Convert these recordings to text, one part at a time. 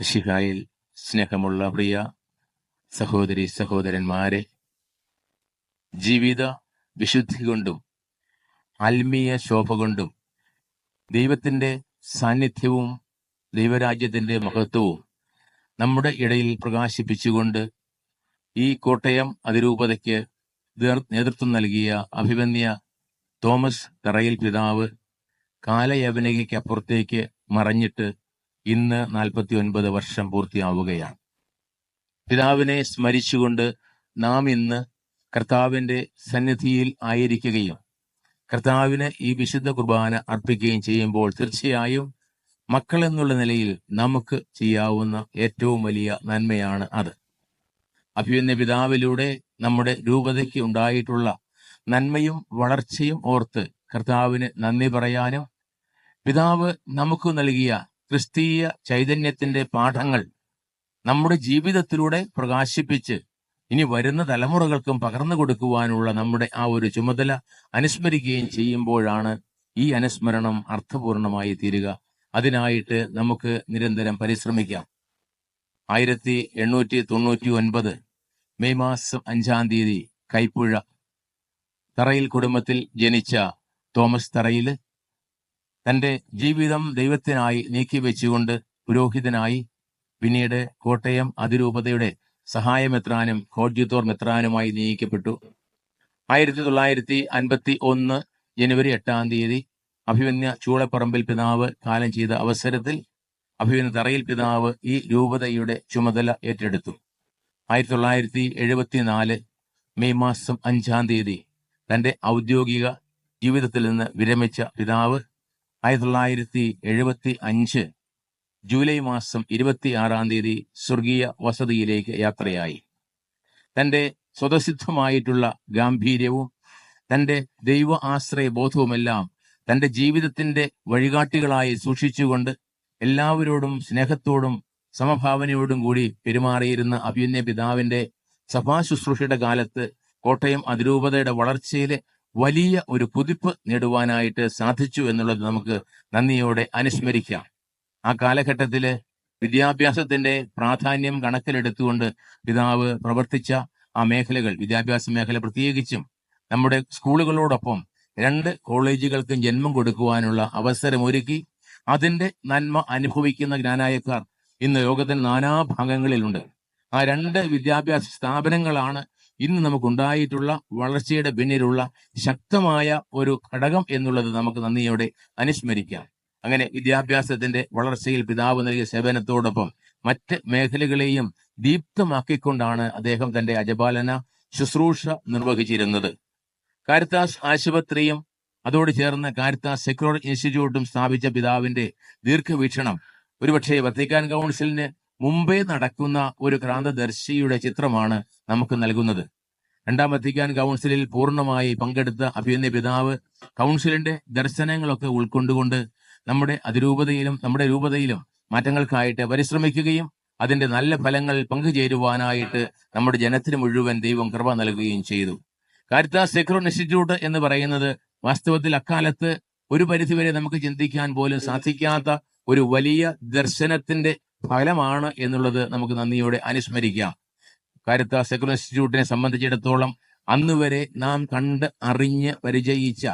ഷിഹായിൽ സ്നേഹമുള്ള പ്രിയ സഹോദരി സഹോദരന്മാരെ ജീവിത വിശുദ്ധി കൊണ്ടും ആത്മീയ ശോഭ കൊണ്ടും ദൈവത്തിന്റെ സാന്നിധ്യവും ദൈവരാജ്യത്തിന്റെ മഹത്വവും നമ്മുടെ ഇടയിൽ പ്രകാശിപ്പിച്ചുകൊണ്ട് ഈ കോട്ടയം അതിരൂപതയ്ക്ക് നേതൃത്വം നൽകിയ അഭിമന്യ തോമസ് തറയിൽ പിതാവ് കാലയവനികയ്ക്കപ്പുറത്തേക്ക് മറഞ്ഞിട്ട് ഇന്ന് നാൽപ്പത്തി ഒൻപത് വർഷം പൂർത്തിയാവുകയാണ്. പിതാവിനെ സ്മരിച്ചുകൊണ്ട് നാം ഇന്ന് കർത്താവിന്റെ സന്നിധിയിൽ ആയിരിക്കുകയും കർത്താവിന് ഈ വിശുദ്ധ കുർബാന അർപ്പിക്കുകയും ചെയ്യുമ്പോൾ തീർച്ചയായും മക്കൾ എന്നുള്ള നിലയിൽ നമുക്ക് ചെയ്യാവുന്ന ഏറ്റവും വലിയ നന്മയാണ് അത്. അഭിമന്യ പിതാവിലൂടെ നമ്മുടെ രൂപതയ്ക്ക് ഉണ്ടായിട്ടുള്ള നന്മയും വളർച്ചയും ഓർത്ത് കർത്താവിന് നന്ദി പറയാനും പിതാവ് നമുക്ക് നൽകിയ ക്രിസ്തീയ ചൈതന്യത്തിന്റെ പാഠങ്ങൾ നമ്മുടെ ജീവിതത്തിലൂടെ പ്രകാശിപ്പിച്ച് ഇനി വരുന്ന തലമുറകൾക്കും പകർന്നു കൊടുക്കുവാനുള്ള നമ്മുടെ ആ ഒരു ചുമതല അനുസ്മരിക്കുകയും ചെയ്യുമ്പോഴാണ് ഈ അനുസ്മരണം അർത്ഥപൂർണമായി തീരുക. അതിനായിട്ട് നമുക്ക് നിരന്തരം പരിശ്രമിക്കാം. ആയിരത്തി എണ്ണൂറ്റി തൊണ്ണൂറ്റി ഒൻപത് മെയ് മാസം അഞ്ചാം തീയതി കൈപ്പുഴ തറയിൽ കുടുംബത്തിൽ ജനിച്ച തോമസ് തറയിൽ തന്റെ ജീവിതം ദൈവത്തിനായി നീക്കിവെച്ചുകൊണ്ട് പുരോഹിതനായി പിന്നീട് കോട്ടയം അതിരൂപതയുടെ സഹായമെത്രാനും കോഡ്യൂത്തോർ മെത്രാനുമായി നിയമിക്കപ്പെട്ടു. ആയിരത്തി തൊള്ളായിരത്തി അൻപത്തി ഒന്ന് ജനുവരി എട്ടാം തീയതി അഭിമന്യ ചൂളപ്പറമ്പിൽ പിതാവ് കാലം ചെയ്ത അവസരത്തിൽ അഭിമന്യ തറയിൽ പിതാവ് ഈ രൂപതയുടെ ചുമതല ഏറ്റെടുത്തു. ആയിരത്തി തൊള്ളായിരത്തി എഴുപത്തിനാല് മെയ് മാസം അഞ്ചാം തീയതി തന്റെ ഔദ്യോഗിക ജീവിതത്തിൽ നിന്ന് വിരമിച്ച പിതാവ് ആയിരത്തി തൊള്ളായിരത്തി എഴുപത്തി അഞ്ച് ജൂലൈ മാസം ഇരുപത്തി ആറാം തീയതി സ്വർഗീയ വസതിയിലേക്ക് യാത്രയായി. തന്റെ സ്വതസിദ്ധമായിട്ടുള്ള ഗാംഭീര്യവും തന്റെ ദൈവ ആശ്രയ ബോധവുമെല്ലാം തന്റെ ജീവിതത്തിന്റെ വഴികാട്ടികളായി സൂക്ഷിച്ചുകൊണ്ട് എല്ലാവരോടും സ്നേഹത്തോടും സമഭാവനയോടും കൂടി പെരുമാറിയിരുന്ന അഭിമന്യ പിതാവിന്റെ സഭാശുശ്രൂഷയുടെ കാലത്ത് കോട്ടയം അതിരൂപതയുടെ വളർച്ചയിലെ വലിയ ഒരു കുതിപ്പ് നേടുവാനായിട്ട് സാധിച്ചു എന്നുള്ളത് നമുക്ക് നന്ദിയോടെ അനുസ്മരിക്കാം. ആ കാലഘട്ടത്തിൽ വിദ്യാഭ്യാസത്തിന്റെ പ്രാധാന്യം കണക്കിലെടുത്തുകൊണ്ട് പിതാവ് പ്രവർത്തിച്ച ആ മേഖലകൾ വിദ്യാഭ്യാസ മേഖല പ്രത്യേകിച്ചും നമ്മുടെ സ്കൂളുകളോടൊപ്പം രണ്ട് കോളേജുകൾക്കും ജന്മം കൊടുക്കുവാനുള്ള അവസരമൊരുക്കി അതിന്റെ നന്മ അനുഭവിക്കുന്ന ജ്ഞാനായക്കാർ ഇന്ന് ലോകത്തിന്റെ നാനാഭാഗങ്ങളിലുണ്ട്. ആ രണ്ട് വിദ്യാഭ്യാസ സ്ഥാപനങ്ങളാണ് ഇന്ന് നമുക്കുണ്ടായിട്ടുള്ള വളർച്ചയുടെ പിന്നിലുള്ള ശക്തമായ ഒരു ഘടകം എന്നുള്ളത് നമുക്ക് നന്ദിയോടെ അനുസ്മരിക്കാം. അങ്ങനെ വിദ്യാഭ്യാസത്തിന്റെ വളർച്ചയിൽ പിതാവ് നൽകിയ സേവനത്തോടൊപ്പം മറ്റ് മേഖലകളെയും ദീപ്തമാക്കിക്കൊണ്ടാണ് അദ്ദേഹം തന്റെ അജപാലന ശുശ്രൂഷ നിർവഹിച്ചിരുന്നത്. കാരിത്താസ് ആശുപത്രിയും അതോട് ചേർന്ന് കാരിത്താസ് സെക്യൂർ ഇൻസ്റ്റിറ്റ്യൂട്ടും സ്ഥാപിച്ച പിതാവിന്റെ ദീർഘവീക്ഷണം ഒരുപക്ഷെ വത്തിക്കാൻ കൗൺസിലിന് മുമ്പേ നടക്കുന്ന ഒരു ക്രാന്തദർശിയുടെ ചിത്രമാണ് നമുക്ക് നൽകുന്നത്. രണ്ടാം വത്തിക്കാൻ കൗൺസിലിൽ പൂർണമായി പങ്കെടുത്ത അഭിനന്ദ പിതാവ് കൗൺസിലിന്റെ ദർശനങ്ങളൊക്കെ ഉൾക്കൊണ്ടുകൊണ്ട് നമ്മുടെ അതിരൂപതയിലും നമ്മുടെ രൂപതയിലും മാറ്റങ്ങൾക്കായിട്ട് പരിശ്രമിക്കുകയും അതിന്റെ നല്ല ഫലങ്ങൾ പങ്കുചേരുവാനായിട്ട് നമ്മുടെ ജനത്തിന് മുഴുവൻ ദൈവം കൃപ നൽകുകയും ചെയ്തു. കാരിത്താ സെക്രോൺ ഇൻസ്റ്റിറ്റ്യൂട്ട് എന്ന് പറയുന്നത് വാസ്തവത്തിൽ അക്കാലത്ത് ഒരു പരിധിവരെ നമുക്ക് ചിന്തിക്കാൻ പോലും സാധിക്കാത്ത ഒരു വലിയ ദർശനത്തിന്റെ ഫലമാണ് എന്നുള്ളത് നമുക്ക് നന്ദിയോടെ അനുസ്മരിക്കാം. കാരിത്ത സെക്കുലർ ഇൻസ്റ്റിറ്റ്യൂട്ടിനെ സംബന്ധിച്ചിടത്തോളം അന്ന് വരെ നാം കണ്ട് അറിഞ്ഞ് പരിചയിച്ച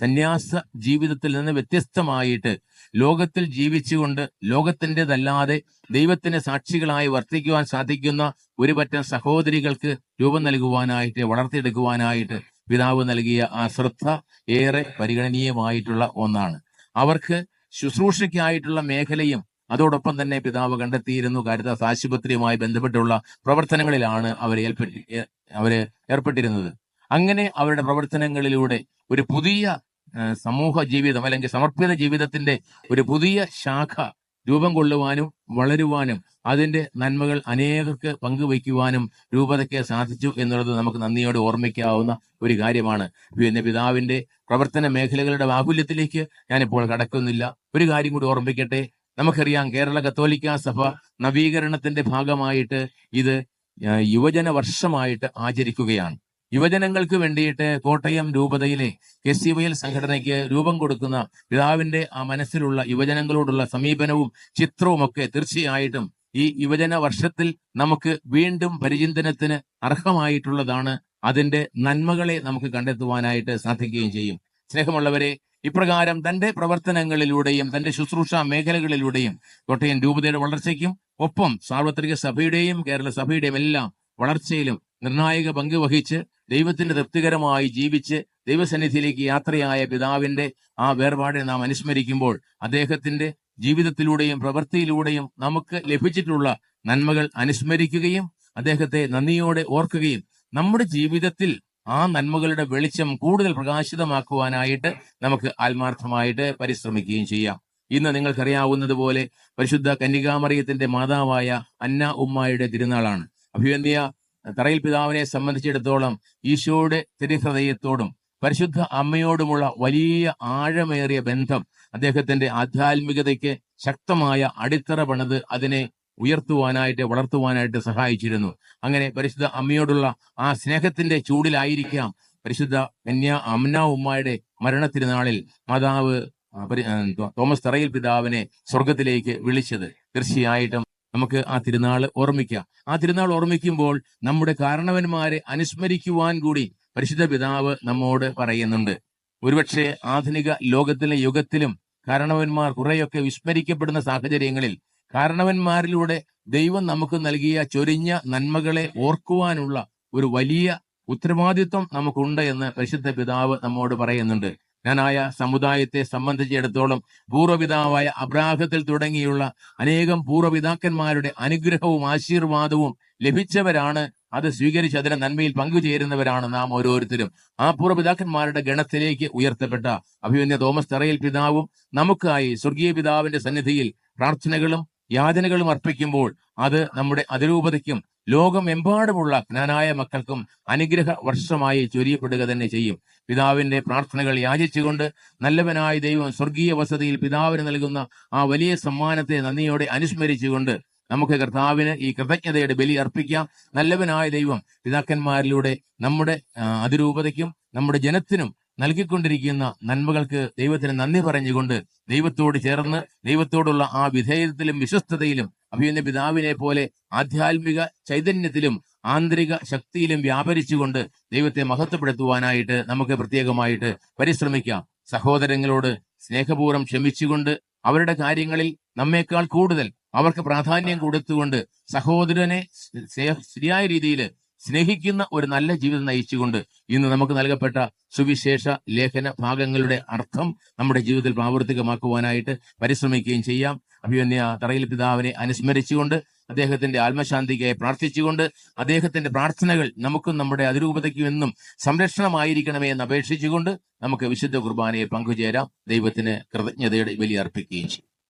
സന്യാസ ജീവിതത്തിൽ നിന്ന് വ്യത്യസ്തമായിട്ട് ലോകത്തിൽ ജീവിച്ചുകൊണ്ട് ലോകത്തിന്റെതല്ലാതെ ദൈവത്തിന് സാക്ഷികളായി വർത്തിക്കുവാൻ സാധിക്കുന്ന ഒരുപറ്റം സഹോദരികൾക്ക് രൂപം നൽകുവാനായിട്ട് വളർത്തിയെടുക്കുവാനായിട്ട് പിതാവ് നൽകിയ ആ ശ്രദ്ധ ഏറെ പരിഗണനീയമായിട്ടുള്ള ഒന്നാണ്. അവർക്ക് ശുശ്രൂഷയ്ക്കായിട്ടുള്ള മേഖലയും അതോടൊപ്പം തന്നെ പിതാവ് കണ്ടെത്തിയിരുന്നു. കാരിതാസ് ആശുപത്രിയുമായി ബന്ധപ്പെട്ടുള്ള പ്രവർത്തനങ്ങളിലാണ് അവരെ ഏൽപ്പെട്ടി അവരെ ഏർപ്പെട്ടിരുന്നത്. അങ്ങനെ അവരുടെ പ്രവർത്തനങ്ങളിലൂടെ ഒരു പുതിയ സമൂഹ ജീവിതം അല്ലെങ്കിൽ സമർപ്പിത ജീവിതത്തിന്റെ ഒരു പുതിയ ശാഖ രൂപം കൊള്ളുവാനും വളരുവാനും അതിന്റെ നന്മകൾ അനേകർക്ക് പങ്കുവയ്ക്കുവാനും രൂപതയ്ക്ക് സാധിച്ചു എന്നുള്ളത് നമുക്ക് നന്ദിയോടെ ഓർമ്മിക്കാവുന്ന ഒരു കാര്യമാണ്. പിന്നെ പിതാവിന്റെ പ്രവർത്തന മേഖലകളുടെ ബാഹുല്യത്തിലേക്ക് ഞാനിപ്പോൾ കടക്കുന്നില്ല. ഒരു കാര്യം കൂടി ഓർമ്മിക്കട്ടെ. നമുക്കറിയാം കേരള കത്തോലിക്ക സഭ നവീകരണത്തിന്റെ ഭാഗമായിട്ട് ഇത് യുവജന വർഷമായിട്ട് ആചരിക്കുകയാണ്. യുവജനങ്ങൾക്ക് വേണ്ടിയിട്ട് കോട്ടയം രൂപതയിലെ കെ സി വൈ എൽ സംഘടനയ്ക്ക് രൂപം കൊടുക്കുന്ന പിതാവിന്റെ ആ മനസ്സിലുള്ള യുവജനങ്ങളോടുള്ള സമീപനവും ചിത്രവും ഒക്കെ തീർച്ചയായിട്ടും ഈ യുവജന വർഷത്തിൽ നമുക്ക് വീണ്ടും പരിചിന്തനത്തിന് അർഹമായിട്ടുള്ളതാണ്. അതിന്റെ നന്മകളെ നമുക്ക് കണ്ടെത്തുവാനായിട്ട് സാധിക്കുകയും ചെയ്യും. സ്നേഹമുള്ളവരെ ഇപ്രകാരം തന്റെ പ്രവർത്തനങ്ങളിലൂടെയും തന്റെ ശുശ്രൂഷ മേഖലകളിലൂടെയും കോട്ടയം രൂപതയുടെ വളർച്ചയ്ക്കും ഒപ്പം സാർവത്രിക സഭയുടെയും കേരള സഭയുടെയും എല്ലാം വളർച്ചയിലും നിർണായക പങ്ക് വഹിച്ച് ദൈവത്തിന്റെ തൃപ്തികരമായി ജീവിച്ച് ദൈവസന്നിധിയിലേക്ക് യാത്രയായ പിതാവിന്റെ ആ വേർപാടിനെ നാം അനുസ്മരിക്കുമ്പോൾ അദ്ദേഹത്തിന്റെ ജീവിതത്തിലൂടെയും പ്രവൃത്തിയിലൂടെയും നമുക്ക് ലഭിച്ചിട്ടുള്ള നന്മകൾ അനുസ്മരിക്കുകയും അദ്ദേഹത്തെ നന്ദിയോടെ ഓർക്കുകയും നമ്മുടെ ജീവിതത്തിൽ ആ നന്മകളുടെ വെളിച്ചം കൂടുതൽ പ്രകാശിതമാക്കുവാനായിട്ട് നമുക്ക് ആത്മാർത്ഥമായിട്ട് പരിശ്രമിക്കുകയും ചെയ്യാം. ഇന്ന് നിങ്ങൾക്കറിയാവുന്നതുപോലെ പരിശുദ്ധ കന്യകാമറിയത്തിന്റെ മാതാവായ അന്ന ഉമ്മായുടെ തിരുനാളാണ്. അഭിവന്ധ്യ തറയിൽ പിതാവിനെ സംബന്ധിച്ചിടത്തോളം ഈശോയുടെ തിരുഹൃദയത്തോടും പരിശുദ്ധ അമ്മയോടുമുള്ള വലിയ ആഴമേറിയ ബന്ധം അദ്ദേഹത്തിന്റെ ആധ്യാത്മികതയ്ക്ക് ശക്തമായ അടിത്തറ പണിത് അതിനെ ഉയർത്തുവാനായിട്ട് വളർത്തുവാനായിട്ട് സഹായിച്ചിരുന്നു. അങ്ങനെ പരിശുദ്ധ അമ്മയോടുള്ള ആ സ്നേഹത്തിന്റെ ചൂടിലായിരിക്കാം പരിശുദ്ധ കന്യ അമ്ന ഉമ്മായുടെ മരണത്തിരുനാളിൽ മാതാവ് തോമസ് തറയിൽ പിതാവിനെ സ്വർഗത്തിലേക്ക് വിളിച്ചത്. തീർച്ചയായിട്ടും നമുക്ക് ആ തിരുനാൾ ഓർമ്മിക്കാം. ആ തിരുനാൾ ഓർമ്മിക്കുമ്പോൾ നമ്മുടെ കാരണവന്മാരെ അനുസ്മരിക്കുവാൻ കൂടി പരിശുദ്ധ പിതാവ് നമ്മോട് പറയുന്നുണ്ട്. ഒരുപക്ഷെ ആധുനിക ലോകത്തിലെ യുഗത്തിലും കാരണവന്മാർ കുറെയൊക്കെ വിസ്മരിക്കപ്പെടുന്ന സാഹചര്യങ്ങളിൽ കാരണവന്മാരിലൂടെ ദൈവം നമുക്ക് നൽകിയ ചൊരിഞ്ഞ നന്മകളെ ഓർക്കുവാനുള്ള ഒരു വലിയ ഉത്തരവാദിത്വം നമുക്കുണ്ട് എന്ന് പരിശുദ്ധ പിതാവ് നമ്മോട് പറയുന്നുണ്ട്. ഞാനായ സമുദായത്തെ സംബന്ധിച്ചിടത്തോളം പൂർവപിതാവായ അബ്രാഹത്തിൽ തുടങ്ങിയുള്ള അനേകം പൂർവപിതാക്കന്മാരുടെ അനുഗ്രഹവും ആശീർവാദവും ലഭിച്ചവരാണ്. അത് സ്വീകരിച്ച് അതിന്റെ നന്മയിൽ പങ്കുചേരുന്നവരാണ് നാം ഓരോരുത്തരും. ആ പൂർവപിതാക്കന്മാരുടെ ഗണത്തിലേക്ക് ഉയർത്തപ്പെട്ട അഭിമന്യ തോമസ് തറയിൽ പിതാവും നമുക്കായി സ്വർഗീയ പിതാവിന്റെ സന്നിധിയിൽ പ്രാർത്ഥനകളും യാതനകളും അർപ്പിക്കുമ്പോൾ അത് നമ്മുടെ അതിരൂപതയ്ക്കും ലോകമെമ്പാടുമുള്ള ജ്ഞാനായ മക്കൾക്കും അനുഗ്രഹ വർഷമായി ചൊരിയപ്പെടുക തന്നെ ചെയ്യും. പിതാവിന്റെ പ്രാർത്ഥനകൾ യാചിച്ചുകൊണ്ട് നല്ലവനായ ദൈവം സ്വർഗീയ വസതിയിൽ പിതാവിന് നൽകുന്ന ആ വലിയ സമ്മാനത്തെ നന്ദിയോടെ അനുസ്മരിച്ചുകൊണ്ട് നമുക്ക് കർത്താവിന് ഈ കൃതജ്ഞതയുടെ ബലി അർപ്പിക്കാം. നല്ലവനായ ദൈവം പിതാക്കന്മാരിലൂടെ നമ്മുടെ അതിരൂപതയ്ക്കും നമ്മുടെ ജനത്തിനും നൽകിക്കൊണ്ടിരിക്കുന്ന നന്മകൾക്ക് ദൈവത്തിന് നന്ദി പറഞ്ഞുകൊണ്ട് ദൈവത്തോട് ചേർന്ന് ദൈവത്തോടുള്ള ആ വിധേയത്തിലും വിശ്വസ്തതയിലും അഭിയുന്ന പിതാവിനെ പോലെ ആധ്യാത്മിക ചൈതന്യത്തിലും ആന്തരിക ശക്തിയിലും വ്യാപരിച്ചുകൊണ്ട് ദൈവത്തെ മഹത്വപ്പെടുത്തുവാനായിട്ട് നമുക്ക് പ്രത്യേകമായിട്ട് പരിശ്രമിക്കാം. സഹോദരങ്ങളോട് സ്നേഹപൂർവം ക്ഷമിച്ചുകൊണ്ട് അവരുടെ കാര്യങ്ങളിൽ നമ്മേക്കാൾ കൂടുതൽ അവർക്ക് പ്രാധാന്യം കൊടുത്തുകൊണ്ട് സഹോദരനെ ശരിയായ രീതിയിൽ സ്നേഹിക്കുന്ന ഒരു നല്ല ജീവിതം നയിച്ചുകൊണ്ട് ഇന്ന് നമുക്ക് നൽകപ്പെട്ട സുവിശേഷ ലേഖന ഭാഗങ്ങളുടെ അർത്ഥം നമ്മുടെ ജീവിതത്തിൽ പ്രാവർത്തികമാക്കുവാനായിട്ട് പരിശ്രമിക്കുകയും ചെയ്യാം. അഭിമന്യ തറയിൽ പിതാവിനെ അനുസ്മരിച്ചുകൊണ്ട് അദ്ദേഹത്തിന്റെ ആത്മശാന്തിക്കായി പ്രാർത്ഥിച്ചുകൊണ്ട് അദ്ദേഹത്തിന്റെ പ്രാർത്ഥനകൾ നമുക്കും നമ്മുടെ അതിരൂപതയ്ക്കും എന്നും സംരക്ഷണമായിരിക്കണമേ എന്ന് അപേക്ഷിച്ചുകൊണ്ട് നമുക്ക് വിശുദ്ധ കുർബാനയെ പങ്കുചേരാം. ദൈവത്തിന് കൃതജ്ഞതയുടെ ബലി അർപ്പിക്കുകയും ചെയ്യും.